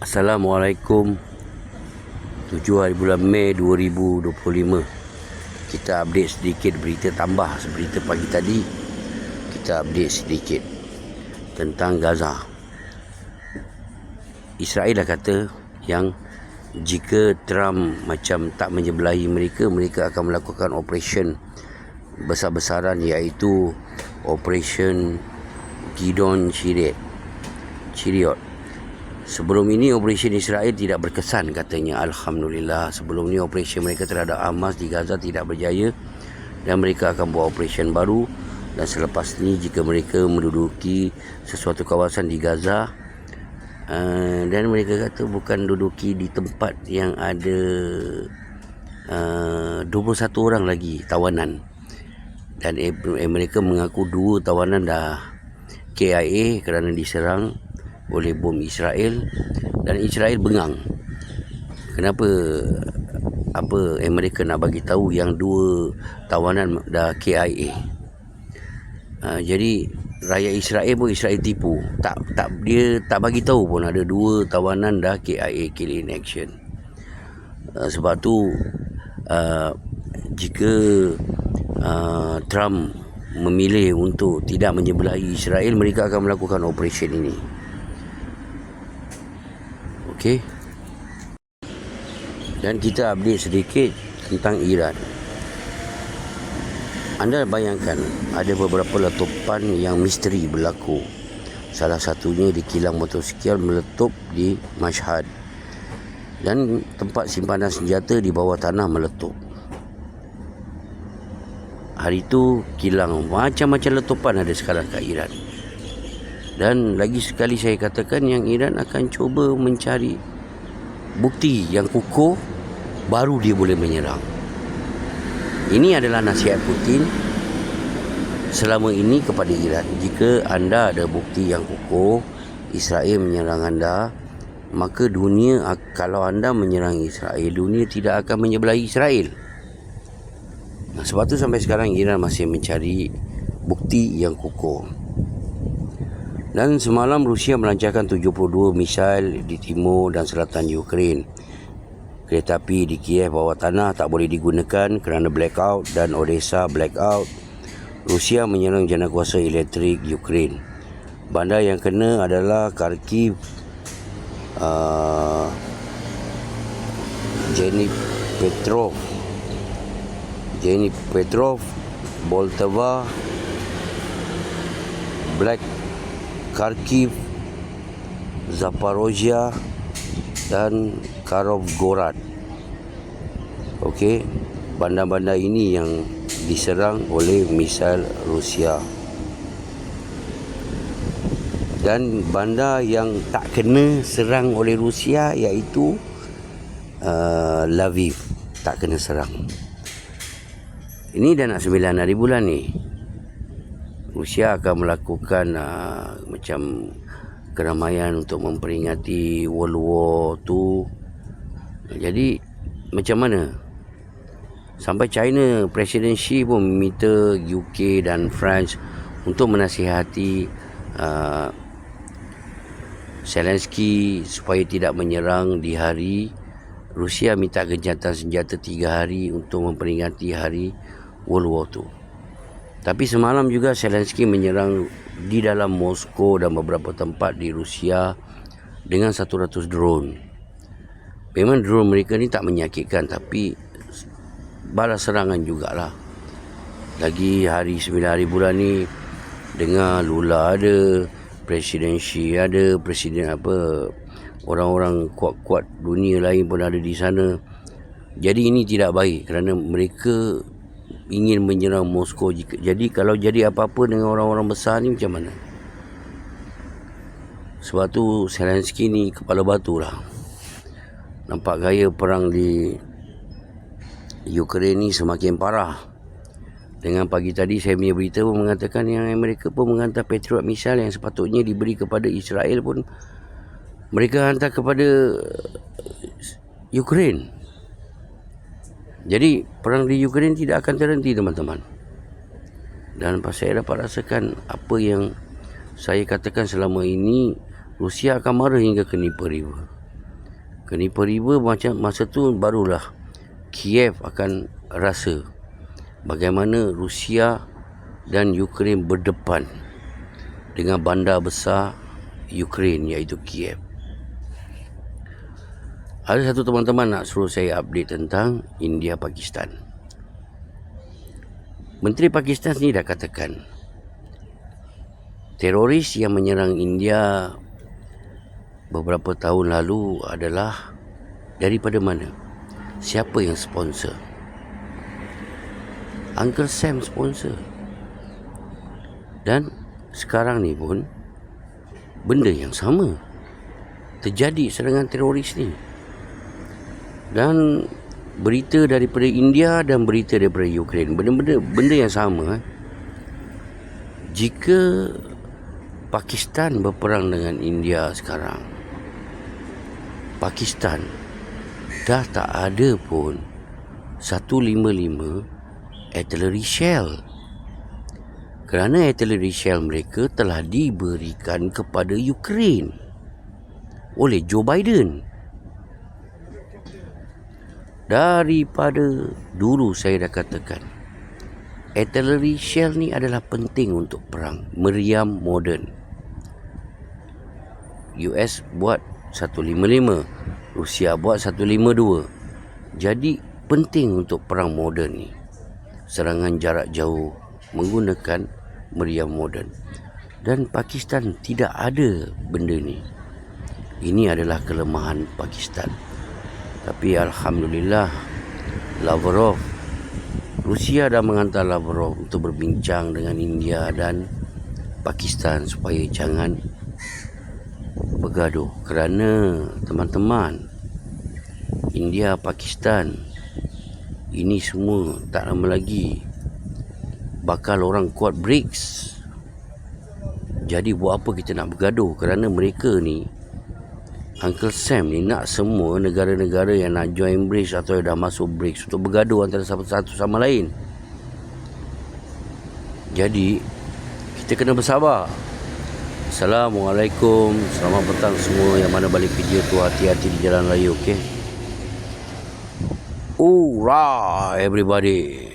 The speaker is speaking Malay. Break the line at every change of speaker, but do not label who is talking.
Assalamualaikum. 7 hari bulan Mei 2025 Kita update sedikit berita tambah Berita pagi tadi. Kita update sedikit Tentang Gaza. Israel dah kata Yang Jika Trump macam tak menyebelahi mereka Mereka akan melakukan operation Besar-besaran iaitu Operation Gidon Chiriot. Chiriot Sebelum ini operasi Israel tidak berkesan katanya. Alhamdulillah Sebelum ini operasi mereka terhadap Hamas di Gaza tidak berjaya Dan mereka akan buat operasi baru. Dan selepas ini jika mereka menduduki sesuatu kawasan di Gaza uh, Dan mereka kata bukan duduki di tempat yang ada uh, 21 orang lagi tawanan. Dan eh, mereka mengaku dua tawanan dah KIA kerana diserang oleh bom Israel dan Israel bengang. Kenapa apa Amerika nak bagi tahu yang dua tawanan dah KIA. Ha, jadi rakyat Israel pun Israel tipu. Tak tak dia tak bagi tahu pun ada dua tawanan dah KIA kill in action. Ha, sebab tu uh, jika uh, Trump memilih untuk tidak menyebelahi Israel mereka akan melakukan operation ini. Okey. Dan kita update sedikit tentang Iran. Anda bayangkan ada beberapa letupan yang misteri berlaku. Salah satunya di kilang motosikal meletup di Mashhad. Dan tempat simpanan senjata di bawah tanah meletup. Hari itu kilang macam-macam letupan ada sekarang kat Iran. Dan lagi sekali saya katakan yang Iran akan cuba mencari bukti yang kukuh baru dia boleh menyerang. Ini adalah nasihat Putin selama ini kepada Iran. Jika anda ada bukti yang kukuh Israel menyerang anda, maka dunia kalau anda menyerang Israel, dunia tidak akan menyebelahi Israel. Sebab tu sampai sekarang Iran masih mencari bukti yang kukuh. Dan semalam Rusia melancarkan 72 misil di timur dan selatan Ukraine. Kereta api di Kiev bawah tanah tak boleh digunakan kerana blackout dan Odessa blackout. Rusia menyerang jana kuasa elektrik Ukraine. Bandar yang kena adalah Kharkiv, uh, Jenny Petrov, Jenny Petrov, Boltava, Black Kharkiv, Zaporozhia dan Karovgorad. Okey, bandar-bandar ini yang diserang oleh misal Rusia. Dan bandar yang tak kena serang oleh Rusia iaitu uh, Lviv tak kena serang. Ini dah nak 9 hari bulan ni. Rusia akan melakukan uh, macam keramaian untuk memperingati World War II. Jadi macam mana? Sampai China Presiden Xi pun meminta UK dan France untuk menasihati uh, Zelensky supaya tidak menyerang di hari Rusia minta gencatan senjata tiga hari untuk memperingati hari World War II. Tapi semalam juga Zelensky menyerang di dalam Moskow dan beberapa tempat di Rusia dengan 100 drone. Memang drone mereka ni tak menyakitkan tapi balas serangan jugalah. Lagi hari 9 hari bulan ni dengar Lula ada, Presiden Xi ada, Presiden apa orang-orang kuat-kuat dunia lain pun ada di sana. Jadi ini tidak baik kerana mereka ingin menyerang Moskow. Jika, jadi kalau jadi apa-apa dengan orang-orang besar ni macam mana? Sebab tu Zelensky ni kepala batu lah. Nampak gaya perang di Ukraine ni semakin parah. Dengan pagi tadi saya punya berita pun mengatakan yang Amerika pun menghantar Patriot missile yang sepatutnya diberi kepada Israel pun mereka hantar kepada Ukraine jadi perang di Ukraine tidak akan terhenti teman-teman. Dan saya dapat rasakan apa yang saya katakan selama ini Rusia akan marah hingga ke Dnieper River. Kenipa-riba macam masa tu barulah Kiev akan rasa bagaimana Rusia dan Ukraine berdepan dengan bandar besar Ukraine iaitu Kiev. Ada satu teman-teman nak suruh saya update tentang India Pakistan. Menteri Pakistan sendiri dah katakan teroris yang menyerang India beberapa tahun lalu adalah daripada mana? Siapa yang sponsor? Uncle Sam sponsor. Dan sekarang ni pun benda yang sama terjadi serangan teroris ni. Dan berita daripada India dan berita daripada Ukraine. Benda-benda benda yang sama eh. jika Pakistan berperang dengan India sekarang Pakistan dah tak ada pun 155 artillery shell. Kerana artillery shell mereka telah diberikan kepada Ukraine oleh Joe Biden daripada dulu saya dah katakan artillery shell ni adalah penting untuk perang meriam moden. US buat 155 Rusia buat 152 jadi penting untuk perang moden ni. Serangan jarak jauh menggunakan meriam moden. Dan Pakistan tidak ada benda ni. Ini adalah kelemahan Pakistan tapi Alhamdulillah Lavrov Rusia dah menghantar Lavrov untuk berbincang dengan India dan Pakistan supaya jangan bergaduh kerana teman-teman India Pakistan ini semua tak lama lagi bakal orang kuat BRICS. Jadi buat apa kita nak bergaduh kerana mereka ni Uncle Sam ni nak semua negara-negara yang nak join BRICS atau yang dah masuk BRICS untuk bergaduh antara satu sama lain. Jadi, kita kena bersabar. Assalamualaikum. Selamat petang semua yang mana balik video tu hati-hati di jalan raya, okey? Alright, everybody.